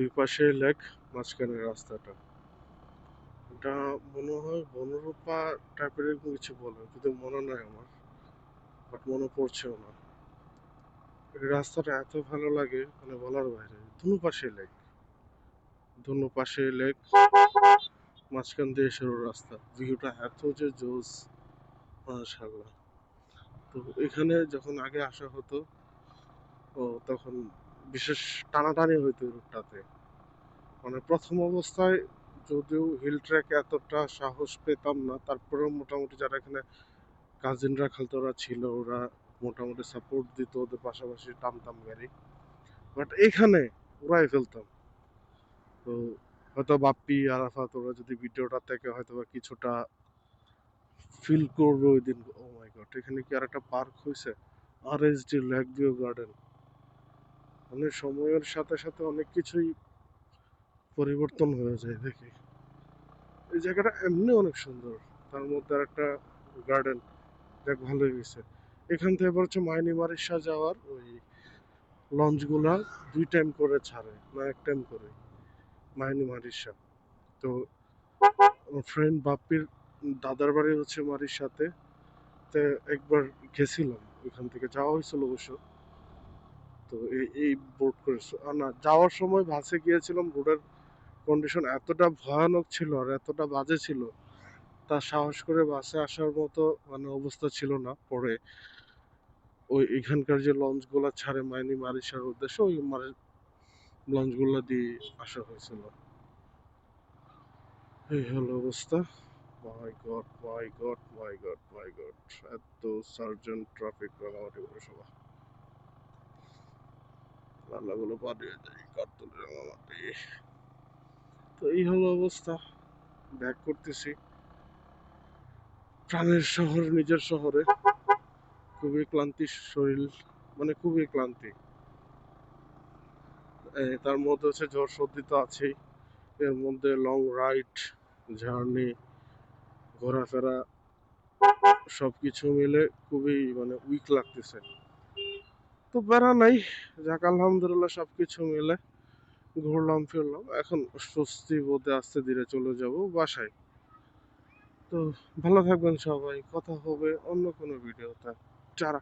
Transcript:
দুই পাশে লেক মাঝখানে রাস্তাটা। এটা মনে হয় বনরূপা টাইপের কিছু বলে, কিন্তু মনে নাই আমার। বাট মনে পড়ছেও না। এই রাস্তাটা এত ভালো লাগে মানে বলার বাইরে। দুনো পাশে লেক। দুনো পাশে লেক, মাঝখান দিয়ে সরু রাস্তা। ভিউটা এত যে জোস মাশাআল্লাহ তো এখানে যখন আগে আসা হতো, ও তখন বিশেষ টানাটানি হইতো রুটটাতে মানে প্রথম অবস্থায় যদিও হিল ট্র্যাক এতটা সাহস পেতাম না, তারপরেও মোটামুটি যারা এখানে কাজিনরা খালতোরা ছিল, ওরা মোটামুটি সাপোর্ট দিত, ওদের পাশাপাশি টানতাম গাড়ি। বাট এখানে ওরাই ফেলতাম। তো হয়তো বাপ্পি আরাফাত, ওরা যদি ভিডিওটা থেকে হয়তো বা কিছুটা ফিল করবে ওই দিন। ও মাই গড এখানে কি আর একটা পার্ক হয়েছে R S D lake view garden. মানে সময়ের সাথে সাথে অনেক কিছুই পরিবর্তন হয়ে যায় দেখি। এই জায়গাটা এমনি অনেক সুন্দর। তার মধ্যে আর একটা গার্ডেন দেখ ভালোই গেছে এখান থেকে এবার হচ্ছে মাইনি মারিশা যাওয়ার ওই লঞ্চগুলা দুই টাইম করে ছাড়ে, না এক টাইম করে, মাইনি মারিশা তো ফ্রেন্ড বাপ্পির দাদার বাড়ি হচ্ছে মারিশাতে তো একবার গেছিলাম। ওইখান থেকে যাওয়া হয়েছিল অবশ্য। তো এই বোট করে না, যাওয়ার সময় বাসে গিয়েছিলাম রোডের কন্ডিশন এতটা ভয়ানক ছিল আর এতটা বাজে ছিল তা সাহস করে বাসে আসার মতো মানে অবস্থা ছিল না পরে। ওই এখানকার যে লঞ্চগুলো ছাড়ে মাইনি মারিশার উদ্দেশ্যে, ওই মারি লঞ্চগুলো দিয়ে আসা হয়েছিল। এই হলো অবস্থা। My god my god my god my god এত সার্জন ট্রাফিক রাঙামাটি পৌরসভা রান্নাগুলো পাঠিয়ে যায় কার্তুল রাঙামাটি তো এই হলো অবস্থা। ব্যাক করতেছি। প্রাণের শহর, নিজের শহরে। খুবই ক্লান্তি শরীর মানে খুবই ক্লান্তি। তার মধ্যে হচ্ছে জ্বর সর্দি তো আছেই। এর মধ্যে লং রাইড জার্নি ঘোরাফেরা সব কিছু মিলে খুবই মানে উইক লাগতেছে। তো বেড়া নাই। যাক, আলহামদুলিল্লাহ সব কিছু মিলে ঘুরলাম, ফিরলাম। এখন স্বস্তি বোধে আস্তে ধীরে চলে যাব বাসায়। তো ভালো থাকবেন সবাই। কথা হবে অন্য কোনো ভিডিওতে। চারা